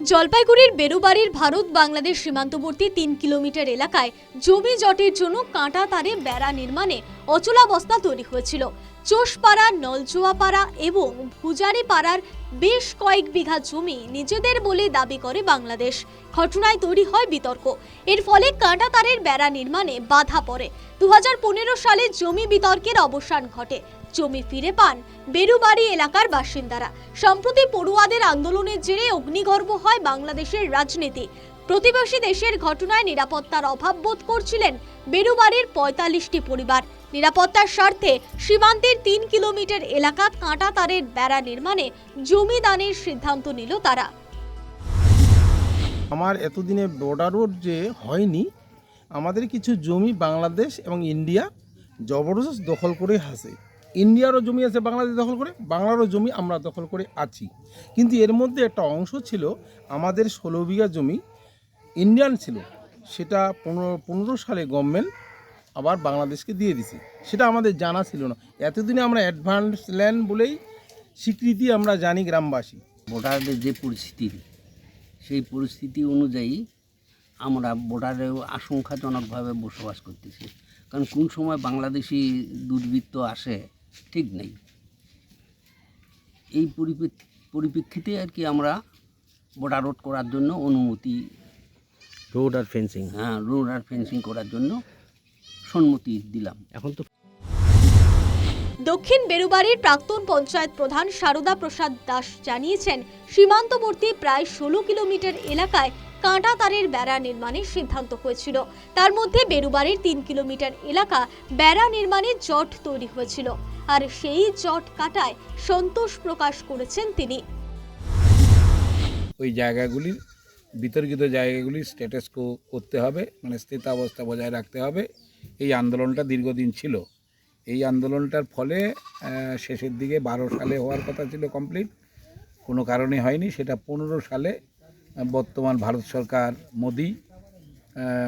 জলপাইগুড়ির বেরুবাড়ির ভারত বাংলাদেশ সীমান্তবর্তী তিন কিলোমিটার এলাকায় জমি জটের জন্য কাঁটা তারে বেড়া নির্মাণে অচলাবস্থা তৈরি হয়েছিল। চোষপাড়া, নলচুয়াপাড়া এবং ভুজারি পাড়ার বেশ কয়েক বিঘা জমি নিজেদের বলে দাবি করে বাংলাদেশ। ঘটনায় তৈরি হয় বিতর্ক। এর ফলে কাঁটা তারের বেড়া নির্মাণে বাধা পড়ে। দু সালে জমি বিতর্কের অবসান ঘটে। জমি ফিরে পান বেরুবাড়ি এলাকার বাসিন্দারা। সম্প্রতি পড়ুয়াদের আন্দোলনের জেরে অগ্নিগর্ভ হয় বাংলাদেশের রাজনীতি। প্রতিবেশী দেশের ঘটনায় নিরাপত্তার অভাব বোধ করছিলেন বেরুবাড়ির পঁয়তাল্লিশটি পরিবার। নিরাপত্তার স্বার্থে সীমান্তের তিন কিলোমিটার এলাকা কাঁটা তারের বেড়া নির্মাণে জমি দানের সিদ্ধান্ত নিল তারা। আমার এতদিনে বর্ডার রোড যে হয়নি, আমাদের কিছু জমি বাংলাদেশ এবং ইন্ডিয়া জবরদস্ত দখল করে আছে। ইন্ডিয়ারও জমি আছে, বাংলাদেশ দখল করে, বাংলারও জমি আমরা দখল করে আছি। কিন্তু এর মধ্যে একটা অংশ ছিল আমাদের ষোলো বিঘা জমি, ইন্ডিয়ান ছিল। সেটা পনেরো পনেরো সালে গভর্নমেন্ট আবার বাংলাদেশকে দিয়ে দিছে। সেটা আমাদের জানা ছিল না। এতদিনে আমরা অ্যাডভান্স ল্যান্ড বলেই স্বীকৃতি আমরা জানি গ্রামবাসী। বর্ডারের যে পরিস্থিতি সেই পরিস্থিতি অনুযায়ী আমরা বর্ডারেও আশঙ্কাজনকভাবে বসবাস করতেছি। কারণ কোন সময় বাংলাদেশি দুর্বৃত্ত আসে ঠিক নেই। এই পরিপ্রেক্ষি- পরিপ্রেক্ষিতে আর কি আমরা বর্ডার রোড করার জন্য অনুমতি রোড আর ফেন্সিং হ্যাঁ রোড আর ফেন্সিং করার জন্য সম্মতি দিলাম। এখন তো দক্ষিণ বেরুবাড়ির প্রাক্তন পঞ্চায়েত প্রধান সারদা প্রসাদ দাস জানিয়েছেন সীমান্তবর্তী প্রায় ষোলো কিলোমিটার এলাকায় কাঁটা তারের বেড়া নির্মাণের সিদ্ধান্ত হয়েছিল। তার মধ্যে বেরুবাড়ির তিন কিলোমিটার এলাকা বেড়া নির্মাণের জট তৈরি হয়েছিল। আর সেই জট কাটায় সন্তোষ প্রকাশ করেছেন তিনি। ওই জায়গাগুলির বিতর্কিত জায়গাগুলি স্ট্যাটাস করতে হবে মানে স্থিতাবস্থা বজায় রাখতে হবে। এই আন্দোলনটা দীর্ঘদিন ছিল। এই আন্দোলনটার ফলে শেষের দিকে বারো সালে হওয়ার কথা ছিল কমপ্লিট কোনো কারণে হয়নি, সেটা পনেরো সালে বর্তমান ভারত সরকার, মোদি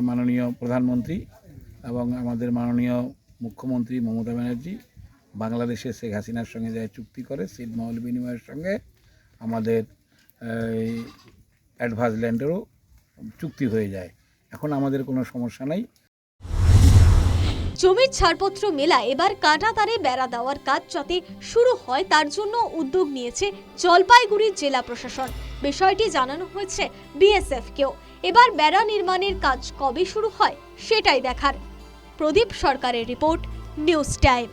মাননীয় প্রধানমন্ত্রী এবং আমাদের মাননীয় মুখ্যমন্ত্রী মমতা ব্যানার্জি, বাংলাদেশে শেখ হাসিনার সঙ্গে যায় চুক্তি করে, ছিটমহল বিনিময়ের সঙ্গে আমাদের অ্যাডভান্স ল্যান্ডেরও চুক্তি হয়ে যায়। এখন আমাদের কোনো সমস্যা নাই। জমির ছাড়পত্র মেলা এবার কাঁটা তারে বেড়া দেওয়ার কাজ যাতে শুরু হয় তার জন্য উদ্যোগ নিয়েছে জলপাইগুড়ি জেলা প্রশাসন। বিষয়টি জানানো হয়েছে বিএসএফকেও। এবার বেড়া নির্মাণের কাজ কবে শুরু হয় সেটাই দেখার। প্রদীপ সরকারের রিপোর্ট, নিউজ টাইম।